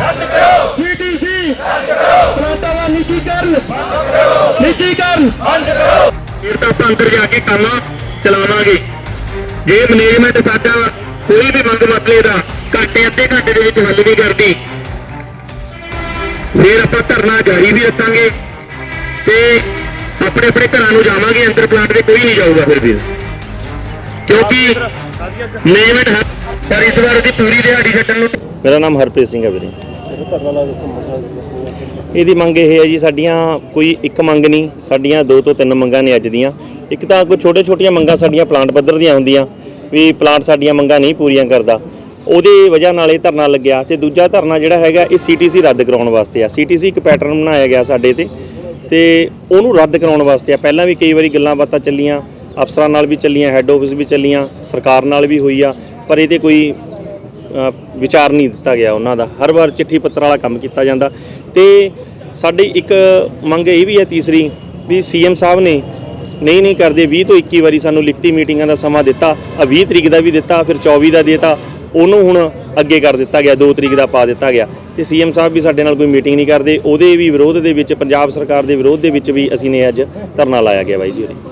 ਰੱਦ ਕਰੋ ਸੀਟੀਸੀ ਰੱਦ ਕਰੋ ਪਲਾਟਾਂ ਦਾ ਨਿੱਜੀਕਰਨ ਬੰਦ ਕਰੋ ਨਿੱਜੀਕਰਨ ਬੰਦ ਕਰੋ ਫਿਰ ਤਾਂ ਆਪਾਂ ਅੰਦਰ ਜਾ ਕੇ ਕੰਮ ਚਲਾਵਾਂਗੇ। ਜੇ ਮੈਨੇਜਮੈਂਟ ਸਾਡਾ ਕੋਈ ਵੀ ਮੰਗ ਮਸਲੇ ਦਾ ਘੰਟੇ ਅੱਧੇ ਘੰਟੇ ਦੇ ਵਿੱਚ ਹੱਲ ਨਹੀਂ ਕਰਦੀ ਫਿਰ ਆਪਾਂ ਧਰਨਾ ਜਾਰੀ ਵੀ ਰੱਖਾਂਗੇ ਤੇ ਆਪਣੇ ਆਪਣੇ ਘਰਾਂ ਨੂੰ ਜਾਵਾਂਗੇ ਅੰਦਰ ਪਲਾਂਟ ਦੇ ਕੋਈ ਨਹੀਂ ਜਾਊਗਾ ਫਿਰ ਵੀ। ਕਿਉਂਕਿ ਮੈਨੇਜਮੈਂਟ ਪਰ ਇਸ ਵਾਰ ਅਸੀਂ ਪੂਰੀ ਦਿਹਾੜੀ ਛੱਡਣ ਨੂੰ ਮੇਰਾ ਨਾਮ ਹਰਪ੍ਰੀਤ ਸਿੰਘ ਹੈ ਵੀਰੇ। ਇਹਦੀ ਮੰਗ ਇਹ ਹੈ ਜੀ, ਸਾਡੀਆਂ ਕੋਈ ਇੱਕ ਮੰਗ ਨਹੀਂ, ਸਾਡੀਆਂ ਦੋ ਤੋਂ ਤਿੰਨ ਮੰਗਾਂ ਨੇ ਅੱਜ ਦੀਆਂ। ਇੱਕ ਤਾਂ ਕੋਈ ਛੋਟੇ ਛੋਟੀਆਂ ਮੰਗਾਂ ਸਾਡੀਆਂ ਪਲਾਂਟ ਪੱਧਰ ਦੀਆਂ ਹੁੰਦੀਆਂ, ਵੀ ਪਲਾਂਟ ਸਾਡੀਆਂ ਮੰਗਾਂ ਨਹੀਂ ਪੂਰੀਆਂ ਕਰਦਾ। ਉਹਦੇ ਵਜ੍ਹਾ ਨਾਲ ਇਹ ਧਰਨਾ ਲੱਗਿਆ ਤੇ ਦੂਜਾ ਧਰਨਾ ਜਿਹੜਾ ਹੈਗਾ, ਇਹ ਸੀਟੀਸੀ ਰੱਦ ਕਰਾਉਣ ਵਾਸਤੇ ਆ। ਸੀਟੀਸੀ ਇੱਕ ਪੈਟਰਨ ਬਣਾਇਆ ਗਿਆ ਸਾਡੇ ਤੇ ਤੇ ਉਹਨੂੰ ਰੱਦ ਕਰਾਉਣ ਵਾਸਤੇ ਆ। ਪਹਿਲਾਂ ਵੀ ਕਈ ਵਾਰੀ ਗੱਲਾਂ ਬਾਤਾਂ ਚੱਲੀਆਂ, ਅਫਸਰਾਂ ਨਾਲ ਵੀ ਚੱਲੀਆਂ ਹੈੱਡ ਆਫਿਸ ਵੀ ਚੱਲੀਆਂ, ਸਰਕਾਰ ਨਾਲ ਵੀ ਹੋਈ ਆ, ਪਰ ਇਹਦੇ ਕੋਈ ਵਿਚਾਰ ਨਹੀਂ ਦਿੱਤਾ ਗਿਆ ਉਹਨਾਂ ਦਾ। ਹਰ ਵਾਰ ਚਿੱਠੀ ਪੱਤਰ ਵਾਲਾ ਕੰਮ ਕੀਤਾ ਜਾਂਦਾ। ਤੇ ਸਾਡੀ ਇੱਕ ਮੰਗ ਇਹ ਵੀ ਹੈ ਤੀਸਰੀ ਵੀ ਸੀਐਮ ਸਾਹਿਬ ਨੇ ਨਹੀਂ ਨਹੀਂ ਕਰਦੇ। 20 ਤੋਂ 21 ਵਾਰੀ ਸਾਨੂੰ ਲਿਖਤੀ ਮੀਟਿੰਗਾਂ ਦਾ ਸਮਾਂ ਦਿੱਤਾ। ਆ 20 ਤਰੀਕ ਦਾ ਵੀ ਦਿੱਤਾ, ਫਿਰ 24 ਦਾ ਦਿੱਤਾ। ਉਹਨੂੰ ਹੁਣ ਅੱਗੇ ਕਰ ਦਿੱਤਾ ਗਿਆ 2 ਤਰੀਕ ਦਾ ਪਾ ਦਿੱਤਾ ਗਿਆ। ਤੇ ਸੀਐਮ ਸਾਹਿਬ ਵੀ ਸਾਡੇ ਨਾਲ ਕੋਈ ਮੀਟਿੰਗ ਨਹੀਂ ਕਰਦੇ। ਉਹਦੇ ਵੀ ਵਿਰੋਧ ਦੇ ਵਿੱਚ, ਪੰਜਾਬ ਸਰਕਾਰ ਦੇ ਵਿਰੋਧ ਦੇ ਵਿੱਚ ਵੀ ਅਸੀਂ ਨੇ ਅੱਜ ਧਰਨਾ ਲਾਇਆ ਗਿਆ ਬਾਈ ਜੀ ਉਰੇ